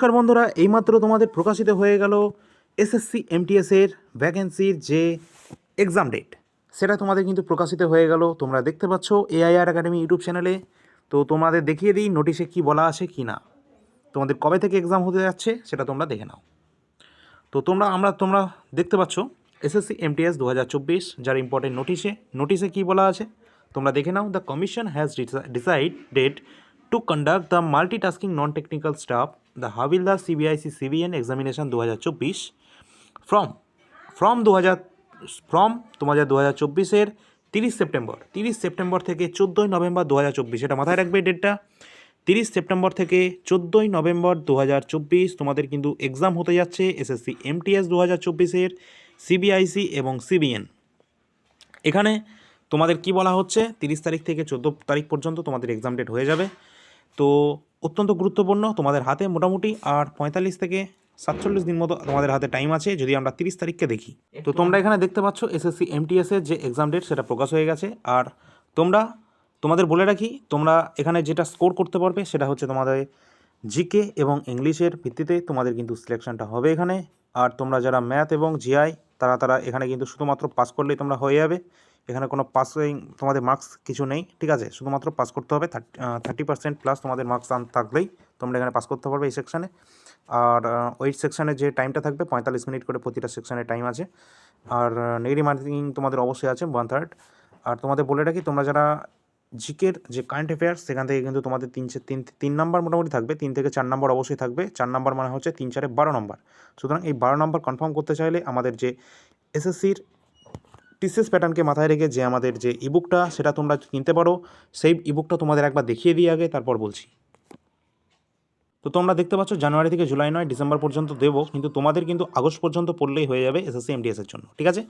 নমস্কার বন্ধুরা, এইমাত্র তোমাদের প্রকাশিত হয়ে গেল এসএসসি এমটিএসের ভ্যাকেন্সির যে এক্সাম ডেট সেটা তোমাদের কিন্তু প্রকাশিত হয়ে গেল। তোমরা দেখতে পাচ্ছ এআইআর একাডেমি ইউটিউব চ্যানেলে। তো তোমাদের দেখিয়ে দিই নোটিশে কি বলা আছে কি না। তোমাদের কবে থেকে এক্সাম হতে যাচ্ছে, সেটা তোমরা দেখে নাও। তো তোমরা, আমরা, তোমরা দেখতে পাচ্ছ এসএসসি এমটিএস দু হাজার চব্বিশ, যার ইম্পর্টেন্ট নোটিশে নোটিশে কী বলা আছে, তোমরা দেখে নাও। The commission has decided to multitasking non technical staff the havildar CBIC CBN examination দু হাজার চব্বিশ ফ্রম ফ্রম দু হাজার ফ্রম তোমাদের দু হাজার চব্বিশের তিরিশ সেপ্টেম্বর। তিরিশ সেপ্টেম্বর থেকে চোদ্দোই নভেম্বর দু হাজার চব্বিশ এটা মাথায় রাখবে ডেটটা তিরিশ সেপ্টেম্বর থেকে চোদ্দোই নভেম্বর দু হাজার চব্বিশ তোমাদের কিন্তু এক্সাম হতে যাচ্ছে এসএসসি এমটিএস দু হাজার চব্বিশের সিবিআইসি এবং সিবিএন এখানে তোমাদের কি বলা হচ্ছে? তিরিশ তারিখ থেকে চোদ্দ তারিখ পর্যন্ত তোমাদের এক্সাম ডেট হয়ে যাবে। তো অত্যন্ত গুরুত্বপূর্ণ তোমাদের হাতে মোটামুটি আর পঁয়তাল্লিশ থেকে সাতচল্লিশ দিন মতো তোমাদের হাতে টাইম আছে যদি আমরা তিরিশ তারিখকে দেখি। তো তোমরা এখানে দেখতে পাচ্ছ এসএসসি এমটিএসের যে এক্সাম ডেট সেটা প্রকাশ হয়ে গেছে। আর তোমরা তোমাদের বলে রাখি তোমরা এখানে যেটা স্কোর করতে পারবে সেটা হচ্ছে তোমাদের জিকে এবং ইংলিশের ভিত্তিতে তোমাদের কিন্তু সিলেকশনটা হবে এখানে। আর তোমরা যারা ম্যাথ এবং জিআই তারা তারা এখানে কিন্তু শুধুমাত্র পাস করলেই তোমরা হয়ে যাবে। এখানে কোনো পাসিং তোমাদের মার্কস কিছু নেই, ঠিক আছে? শুধুমাত্র পাস করতে হবে থার্টি পার্সেন্ট প্লাস তোমাদের মার্কস থাকলেই তোমরা এখানে পাস করতে পারবে এই সেকশানে আর ওই সেকশানে যে টাইমটা থাকবে, পঁয়তাল্লিশ মিনিট করে প্রতিটা সেকশানে টাইম আছে। আর নেগেটিভ মার্কিং তোমাদের অবশ্যই আছে ওয়ান থার্ড আর তোমাদের বলে রাখি, তোমরা যারা জিকের যে কারেন্ট অ্যাফেয়ার্স সেখান থেকে কিন্তু তোমাদের তিন তিন তিন নাম্বার মোটামুটি থাকবে, তিন থেকে চার নাম্বার অবশ্যই থাকবে। চার নাম্বার মানে হচ্ছে তিন চারে বারো নম্বর সুতরাং এই বারো নম্বর কনফার্ম করতে চাইলে আমাদের যে এসএসসির টিসিএস প্যাটার্নকে মাথায় রেখে যে আমাদের যে ইবুকটা সেটা তোমরা কিনতে পারো। সেই ইবুকটা তোমাদের একবার দেখিয়ে দিই আগে, তারপর বলছি। তো তোমরা দেখতে পাচ্ছ, জানুয়ারি থেকে জুলাই নয়, ডিসেম্বর পর্যন্ত দেবো, কিন্তু তোমাদের কিন্তু আগস্ট পর্যন্ত পড়লেই হয়ে যাবে এসএসসি এমটিএসের জন্য, ঠিক আছে?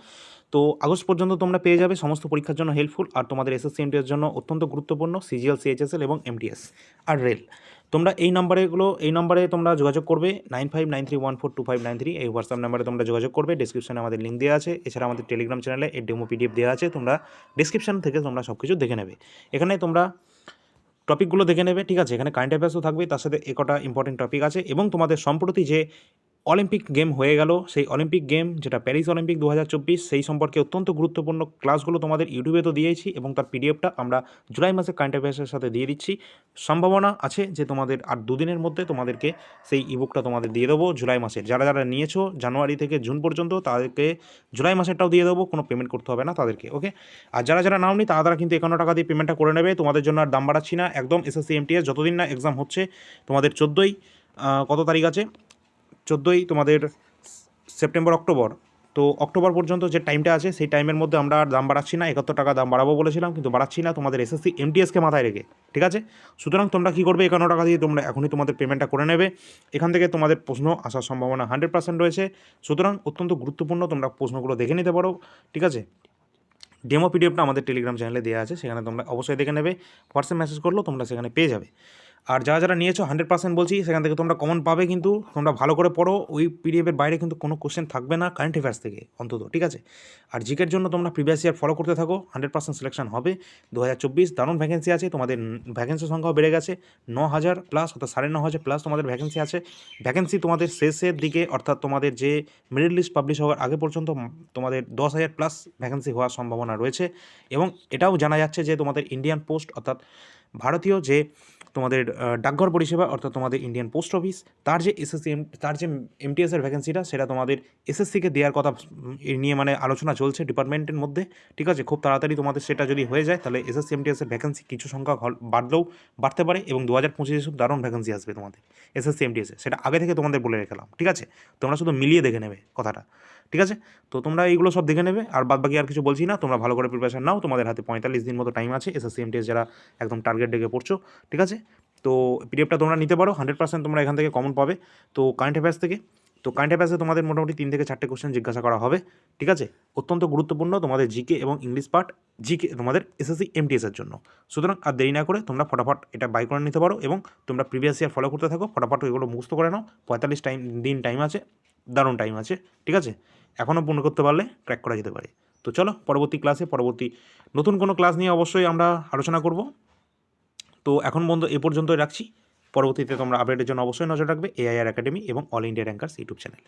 তো আগস্ট পর্যন্ত তোমরা পেয়ে যাবে সমস্ত পরীক্ষার জন্য হেল্পফুল আর তোমাদের এসএসসি এমটিএস জন্য অত্যন্ত গুরুত্বপূর্ণ সিজিএল সিএইচএসএল এবং এমটিএস আর রেল তোমরা এই নাম্বারেগুলো এই নাম্বারে তোমরা যোগাযোগ করবে nine five nine three one four two five nine three এই হোয়াটসঅ্যাপ নাম্বারে তোমরা যোগাযোগ করবে। ডিসক্রিপশানে আমাদের লিঙ্ক দেওয়া আছে। এছাড়া আমাদের টেলিগ্রাম চ্যানেলে এই ডেমো পিডিএফ দেওয়া আছে। তোমরা ডিসক্রিপশান থেকে তোমরা সব কিছু দেখে নেবে। এখানে তোমরা টপিকগুলো দেখে নেবে, ঠিক আছে? এখানে কারেন্ট অ্যাফেয়ার্সও থাকবে। তার সাথে একটা ইম্পর্টেন্ট টপিক আছে। এবং তোমাদের সম্প্রতি যে অলিম্পিক গেম হয়ে গেল। সেই অলিম্পিক গেম যেটা প্যারিস অলিম্পিক দু হাজার চব্বিশ, সেই সম্পর্কে অত্যন্ত গুরুত্বপূর্ণ ক্লাসগুলো তোমাদের ইউটিউবে তো দিয়েছি এবং তার পিডিএফটা আমরা জুলাই মাসে কারেন্ট অ্যাফেয়ার্সের সাথে দিয়ে দিচ্ছি। সম্ভাবনা আছে যে তোমাদের আর দুদিনের মধ্যে তোমাদেরকে সেই ইবুকটা তোমাদের দিয়ে দেবো জুলাই মাসের যারা যারা নিয়েছো জানুয়ারি থেকে জুন পর্যন্ত, তাদেরকে জুলাই মাসেরটাও দিয়ে দেবো, কোনো পেমেন্ট করতে হবে না তাদেরকে ওকে আর যারা যারা নাওনি, তারা তারা কিন্তু একান্ন টাকা দিয়ে পেমেন্টটা করে নেবে। তোমাদের জন্য আর দাম বাড়াচ্ছি না। একদম এসএসসি এমটিএস যতদিন না এক্সাম হচ্ছে, তোমাদের চোদ্দোই কত তারিখ আছে? চোদ্দোই তোমাদের সেপ্টেম্বর, অক্টোবর। তো অক্টোবর পর্যন্ত যে টাইমটা আছে, সেই টাইমের মধ্যে আমরা দাম বাড়াচ্ছি না। একাত্তর টাকা দাম বাড়াবো বলেছিলাম, কিন্তু বাড়াচ্ছি না। তোমাদের এসএসসি এমটিএসকে মাথায় রেখে, ঠিক আছে? সুতরাং তোমরা কী করবে একান্ন টাকা দিয়ে? তোমরা এখনই তোমাদের পেমেন্টটা করে নেবে। এখান থেকে তোমাদের প্রশ্ন আসার সম্ভাবনা হান্ড্রেড পার্সেন্ট রয়েছে। সুতরাং অত্যন্ত গুরুত্বপূর্ণ তোমরা প্রশ্নগুলো দেখে নিতে পারো, ঠিক আছে? ডেমো পিডিএফটা আমাদের টেলিগ্রাম চ্যানেলে দেওয়া আছে। সেখানে তোমরা অবশ্যই দেখে নেবে। হোয়াটসঅ্যাপ মেসেজ করলেও তোমরা সেখানে পেয়ে যাবে। আর যারা যারা নিয়েছো হান্ড্রেড পার্সেন্ট বলছি, সেখান থেকে তোমরা কমন পাবে কিন্তু, তোমরা ভালো করে পড়ো, ওই পিডিএফের বাইরে কিন্তু কোনো কোশ্চেন থাকবে না কারেন্ট অ্যাফেয়ার্স থেকে অন্তত, ঠিক আছে? আর জিকের জন্য তোমরা প্রিভিয়াস ইয়ার ফলো করতে থাকো হান্ড্রেড পার্সেন্ট সিলেকশন হবে দু হাজার চব্বিশ দারুণ ভ্যাকেন্সি আছে, তোমাদের ভ্যাকেন্সির সংখ্যাও বেড়ে গেছে ন হাজার প্লাস অর্থাৎ সাড়ে ন হাজার প্লাস তোমাদের ভ্যাকেন্সি আছে। ভ্যাকেন্সি তোমাদের শেষের দিকে, অর্থাৎ তোমাদের যে মিডিল লিস্ট পাবলিশ হওয়ার আগে পর্যন্ত তোমাদের দশ হাজার প্লাস ভ্যাকেন্সি হওয়ার সম্ভাবনা রয়েছে। এবং এটাও জানা যাচ্ছে যে তোমাদের ইন্ডিয়ান পোস্ট অর্থাৎ ভারতীয় যে তোমাদের ডাকঘর পরিষেবা, অর্থাৎ তোমাদের ইন্ডিয়ান পোস্ট অফিস তার যে এসএসসি তার যে এমটিএসের ভ্যাকেন্সিটা সেটা তোমাদের এসএসসিকে দেওয়ার কথা নিয়ে মানে আলোচনা চলছে ডিপার্টমেন্টের মধ্যে। ঠিক আছে? খুব তাড়াতাড়ি তোমাদের সেটা যদি হয়ে যায়, তাহলে এসএসসি এমটিএসের ভ্যাকেন্সি কিছু সংখ্যা বাড়লেও বাড়তে পারে এবং দু হাজার পঁচিশে খুব দারুণ ভ্যাকেন্সি আসবে তোমাদের এসএসসি এমটিএসে সেটা আগে থেকে তোমাদের বলে রেখেলাম ঠিক আছে? তোমরা শুধু মিলিয়ে দেখে নেবে কথাটা। ঠিক আছে? তো তোমরা এইগুলো সব দেখে নেবে, আর বাদ বাকি আর কিছু বলছি না। তোমরা ভালো করে প্রিপারেশন নাও। তোমাদের হাতে পঁয়তাল্লিশ দিন মতো টাইম আছে। এসএসসি এমটিএস যারা একদম টার্গেট ডেকে পড়ছো, ঠিক আছে? তো পিডিএফটা তোমরা নিতে পারো। হান্ড্রেড পার্সেন্ট তোমরা এখান থেকে কমন পাবে। তো কারেন্ট অ্যাফেয়ার্স থেকে, তো কারেন্ট অ্যাফেয়ার্সে তোমাদের মোটামুটি তিন থেকে চারটে কোশ্চেন জিজ্ঞাসা করা হবে, ঠিক আছে? অত্যন্ত গুরুত্বপূর্ণ তোমাদের জিকে এবং ইংলিশ পার্ট জিকে তোমাদের এসএসসি এমটিএসের জন্য। সুতরাং আর দেরি না করে তোমরা ফটাফট এটা বাই করে নিতে পারো এবং তোমরা প্রিভিয়াস ইয়ার ফলো করতে থাকো। ফটাফট এগুলো মুখস্থ করে নাও। পঁয়তাল্লিশ টাইম দিন টাইম আছে। দারুণ টাইম আছে, ঠিক আছে? এখনও পূর্ণ করতে পারলে ক্র্যাক করা যেতে পারে। তো চলো, পরবর্তী ক্লাসে পরবর্তী নতুন কোনো ক্লাস নিয়ে অবশ্যই আমরা আলোচনা করব। তো এখন বন্ধু, এ পর্যন্তই রাখছি। পরবর্তীতে তোমরা আপডেটের জন্য অবশ্যই নজর রাখবে এআইআর একাডেমি এবং all India rankers YouTube channel.